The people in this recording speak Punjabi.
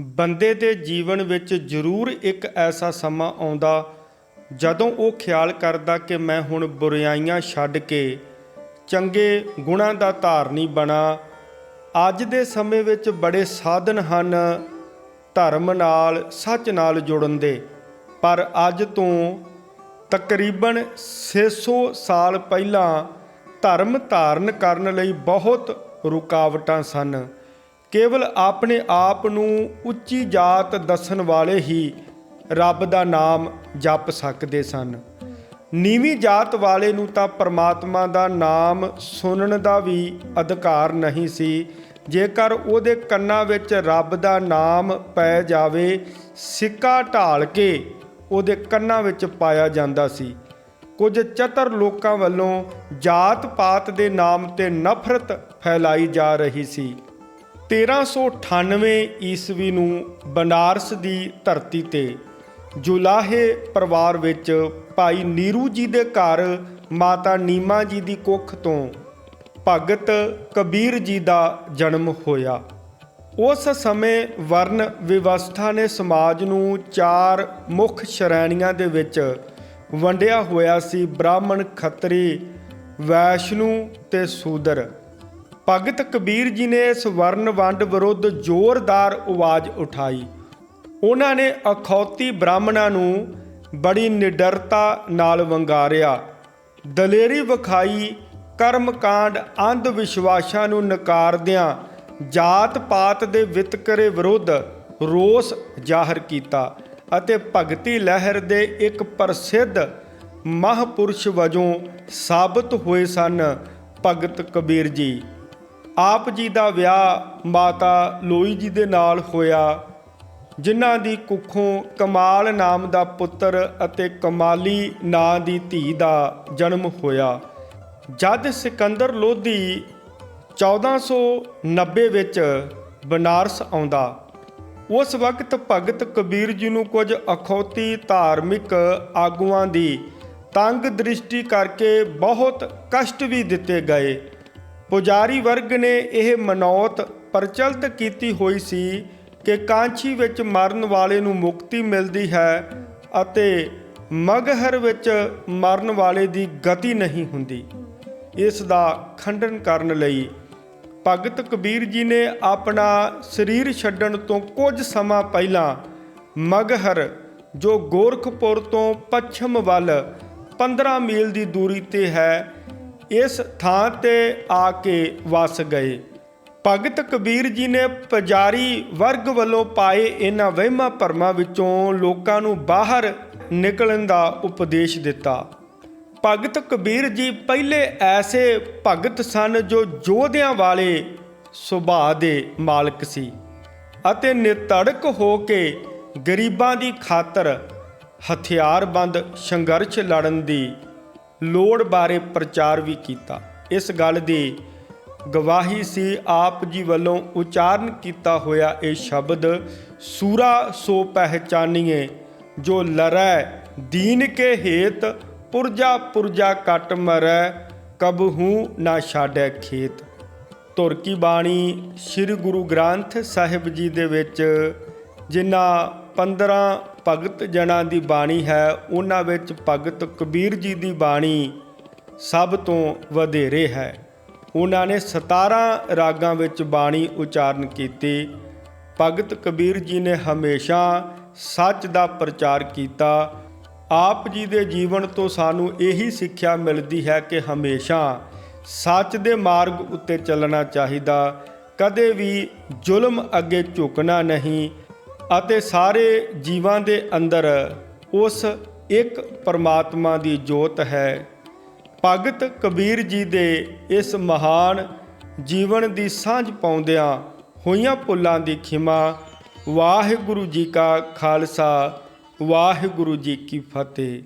ਬੰਦੇ ਦੇ ਜੀਵਨ ਵਿੱਚ ਜ਼ਰੂਰ ਇੱਕ ਐਸਾ ਸਮਾਂ ਆਉਂਦਾ ਜਦੋਂ ਉਹ ਖਿਆਲ ਕਰਦਾ ਕਿ ਮੈਂ ਹੁਣ ਬੁਰਾਈਆਂ ਛੱਡ ਕੇ ਚੰਗੇ ਗੁਣਾਂ ਦਾ ਧਾਰਨੀ ਬਣਾ। ਅੱਜ ਦੇ ਸਮੇਂ ਵਿੱਚ ਬੜੇ ਸਾਧਨ ਹਨ ਧਰਮ ਨਾਲ, ਸੱਚ ਨਾਲ ਜੁੜਨ ਦੇ। ਪਰ ਅੱਜ ਤੋਂ ਤਕਰੀਬਨ 600 ਸਾਲ ਪਹਿਲਾਂ ਧਰਮ ਧਾਰਨ ਕਰਨ ਲਈ ਬਹੁਤ ਰੁਕਾਵਟਾਂ ਸਨ। ਕੇਵਲ ਆਪਣੇ ਆਪ ਨੂੰ ਉੱਚੀ ਜਾਤ ਦੱਸਣ ਵਾਲੇ ਹੀ ਰੱਬ ਦਾ ਨਾਮ ਜਪ ਸਕਦੇ ਸਨ। ਨੀਵੀਂ ਜਾਤ ਵਾਲੇ ਨੂੰ ਤਾਂ ਪਰਮਾਤਮਾ ਦਾ ਨਾਮ ਸੁਣਨ ਦਾ ਵੀ ਅਧਿਕਾਰ ਨਹੀਂ ਸੀ। ਜੇਕਰ ਉਹਦੇ ਕੰਨਾਂ ਵਿੱਚ ਰੱਬ ਦਾ ਨਾਮ ਪੈ ਜਾਵੇ, ਸਿੱਕਾ ਢਾਲ ਕੇ ਉਹਦੇ ਕੰਨਾਂ ਵਿੱਚ ਪਾਇਆ ਜਾਂਦਾ ਸੀ। ਕੁਝ ਚਤਰ ਲੋਕਾਂ ਵੱਲੋਂ ਜਾਤ ਪਾਤ ਦੇ ਨਾਮ ਤੇ ਨਫ਼ਰਤ ਫੈਲਾਈ ਜਾ ਰਹੀ ਸੀ। 1398 ਈਸਵੀ ਨੂੰ ਬਨਾਰਸ ਦੀ ਧਰਤੀ ਤੇ ਜੁਲਾਹੇ ਪਰਿਵਾਰ ਵਿੱਚ ਭਾਈ ਨੀਰੂ ਜੀ ਦੇ ਘਰ ਮਾਤਾ ਨੀਮਾ ਜੀ ਦੀ ਕੁੱਖ ਤੋਂ ਭਗਤ ਕਬੀਰ ਜੀ ਦਾ ਜਨਮ ਹੋਇਆ। ਉਸ ਸਮੇਂ ਵਰਨ ਵਿਵਸਥਾ ਨੇ ਸਮਾਜ ਨੂੰ ਚਾਰ ਮੁੱਖ ਸ਼੍ਰੇਣੀਆਂ ਦੇ ਵਿੱਚ ਵੰਡਿਆ ਹੋਇਆ ਸੀ, ਬ੍ਰਾਹਮਣ, ਖੱਤਰੀ, ਵੈਸ਼ਨੂ ਤੇ ਸੂਦਰ। ਭਗਤ ਕਬੀਰ ਜੀ ਨੇ ਸਵਰਨ ਵੰਡ ਵਿਰੁੱਧ ਜ਼ੋਰਦਾਰ ਆਵਾਜ਼ ਉਠਾਈ। ਉਹਨਾਂ ਨੇ ਅਖੌਤੀ ਬ੍ਰਾਹਮਣਾਂ ਨੂੰ ਬੜੀ ਨਿਡਰਤਾ ਨਾਲ ਵੰਗਾਰਿਆ। ਦਲੇਰੀ ਵਿਖਾਈ, ਕਰਮਕਾਂਡ ਅੰਧ ਵਿਸ਼ਵਾਸਾਂ ਨੂੰ ਨਕਾਰਦਿਆਂ ਜਾਤ ਪਾਤ ਦੇ ਵਿਤਕਰੇ ਵਿਰੁੱਧ ਰੋਸ ਜ਼ਾਹਰ ਕੀਤਾ ਅਤੇ ਭਗਤੀ ਲਹਿਰ ਦੇ ਇੱਕ ਪ੍ਰਸਿੱਧ ਮਹਾਪੁਰਸ਼ ਵਜੋਂ ਸਾਬਤ ਹੋਏ ਸਨ ਭਗਤ ਕਬੀਰ ਜੀ। ਆਪ ਜੀ ਦਾ ਵਿਆਹ ਮਾਤਾ ਲੋਈ ਜੀ ਦੇ ਨਾਲ ਹੋਇਆ, ਜਿਨ੍ਹਾਂ ਦੀ ਕੁੱਖੋਂ ਕਮਾਲ ਨਾਮ ਦਾ ਪੁੱਤਰ ਅਤੇ ਕਮਾਲੀ ਨਾਂ ਦੀ ਧੀ ਦਾ ਜਨਮ ਹੋਇਆ। ਜਦ ਸਿਕੰਦਰ ਲੋਧੀ 1490 ਵਿੱਚ ਬਨਾਰਸ ਆਉਂਦਾ, ਉਸ ਵਕਤ ਭਗਤ ਕਬੀਰ ਜੀ ਨੂੰ ਕੁਝ ਅਖੌਤੀ ਧਾਰਮਿਕ ਆਗੂਆਂ ਦੀ ਤੰਗ ਦ੍ਰਿਸ਼ਟੀ ਕਰਕੇ ਬਹੁਤ ਕਸ਼ਟ ਵੀ ਦਿੱਤੇ ਗਏ। ਪੁਜਾਰੀ ਵਰਗ ਨੇ ਇਹ ਮਨੌਤ ਪ੍ਰਚਲਿਤ ਕੀਤੀ ਹੋਈ ਸੀ ਕਿ ਕਾਂਛੀ ਵਿੱਚ ਮਰਨ ਵਾਲੇ ਨੂੰ ਮੁਕਤੀ ਮਿਲਦੀ ਹੈ ਅਤੇ ਮਗਹਰ ਵਿੱਚ ਮਰਨ ਵਾਲੇ ਦੀ ਗਤੀ ਨਹੀਂ ਹੁੰਦੀ। ਇਸ ਦਾ ਖੰਡਨ ਕਰਨ ਲਈ ਭਗਤ ਕਬੀਰ ਜੀ ਨੇ ਆਪਣਾ ਸਰੀਰ ਛੱਡਣ ਤੋਂ ਕੁਝ ਸਮਾਂ ਪਹਿਲਾਂ ਮਗਹਰ, ਜੋ ਗੋਰਖਪੁਰ ਤੋਂ ਪੱਛਮ ਵੱਲ 15 ਮੀਲ ਦੀ ਦੂਰੀ ਤੇ ਹੈ ਇਸ ਥਾਂ ਤੇ ਆ ਕੇ ਵਸ ਗਏ। ਭਗਤ ਕਬੀਰ ਜੀ ਨੇ ਪੁਜਾਰੀ ਵਰਗ ਵੱਲੋਂ ਪਾਏ ਇਹਨਾਂ ਵਹਿਮਾਂ ਭਰਮਾਂ ਵਿੱਚੋਂ ਲੋਕਾਂ ਨੂੰ ਬਾਹਰ ਨਿਕਲਣ ਦਾ ਉਪਦੇਸ਼ ਦਿੱਤਾ। ਭਗਤ ਕਬੀਰ ਜੀ ਪਹਿਲੇ ਐਸੇ ਭਗਤ ਸਨ ਜੋ ਯੋਧਿਆਂ ਵਾਲੇ ਸੁਭਾਅ ਦੇ ਮਾਲਕ ਸੀ ਅਤੇ ਨਿਤੜਕ ਹੋ ਕੇ ਗਰੀਬਾਂ ਦੀ ਖਾਤਰ ਹਥਿਆਰਬੰਦ ਸੰਘਰਸ਼ ਲੜਨ ਦੀ ਲੋੜ ਬਾਰੇ ਪ੍ਰਚਾਰ ਵੀ ਕੀਤਾ। ਇਸ ਗੱਲ ਦੀ ਗਵਾਹੀ ਸੀ ਆਪ ਜੀ ਵੱਲੋਂ ਉਚਾਰਨ ਕੀਤਾ ਹੋਇਆ ਇਹ ਸ਼ਬਦ, ਸੂਰਾ ਸੋ ਪਹਿਚਾਨੀਏ, ਜੋ ਲਰੈ ਦੀਨ ਕੇ ਹੇਤ, ਪੁਰਜਾ ਪੁਰਜਾ ਕਟ ਮਰੈ ਕਬਹੂ ਨਾ ਛਾੜੈ ਖੇਤ। ਧੁਰ ਕੀ ਬਾਣੀ ਸ੍ਰੀ ਗੁਰੂ ਗ੍ਰੰਥ ਸਾਹਿਬ ਜੀ ਦੇ ਵਿੱਚ, ਜਿਨ੍ਹਾਂ 15 ਭਗਤ ਜਨਾਂ ਦੀ ਬਾਣੀ ਹੈ, ਉਹਨਾਂ ਵਿੱਚ ਭਗਤ ਕਬੀਰ ਜੀ ਦੀ ਬਾਣੀ ਸਭ ਤੋਂ ਵਧੇਰੇ ਹੈ। ਉਹਨਾਂ ਨੇ 17 ਰਾਗਾਂ ਵਿੱਚ ਬਾਣੀ ਉਚਾਰਨ ਕੀਤੀ। ਭਗਤ ਕਬੀਰ ਜੀ ਨੇ ਹਮੇਸ਼ਾ ਸੱਚ ਦਾ ਪ੍ਰਚਾਰ ਕੀਤਾ। ਆਪ ਜੀ ਦੇ ਜੀਵਨ ਤੋਂ ਸਾਨੂੰ ਇਹੀ ਸਿੱਖਿਆ ਮਿਲਦੀ ਹੈ ਕਿ ਹਮੇਸ਼ਾ ਸੱਚ ਦੇ ਮਾਰਗ ਉੱਤੇ ਚੱਲਣਾ ਚਾਹੀਦਾ। ਕਦੇ ਵੀ ਜ਼ੁਲਮ ਅੱਗੇ ਝੁਕਣਾ ਨਹੀਂ। ਅਤੇ ਸਾਰੇ ਜੀਵਾਂ ਦੇ ਅੰਦਰ ਉਸ ਇੱਕ ਪਰਮਾਤਮਾ ਦੀ ਜੋਤ ਹੈ। ਭਗਤ ਕਬੀਰ ਜੀ ਦੇ ਇਸ ਮਹਾਨ ਜੀਵਨ ਦੀ ਸਾਂਝ ਪਾਉਂਦਿਆਂ ਹੋਈਆਂ ਭੁੱਲਾਂ ਦੀ ਖਿਮਾ, ਵਾਹਿਗੁਰੂ ਜੀ ਕਾ ਖਾਲਸਾ, ਵਾਹਿਗੁਰੂ ਜੀ ਕੀ ਫਤਿਹ।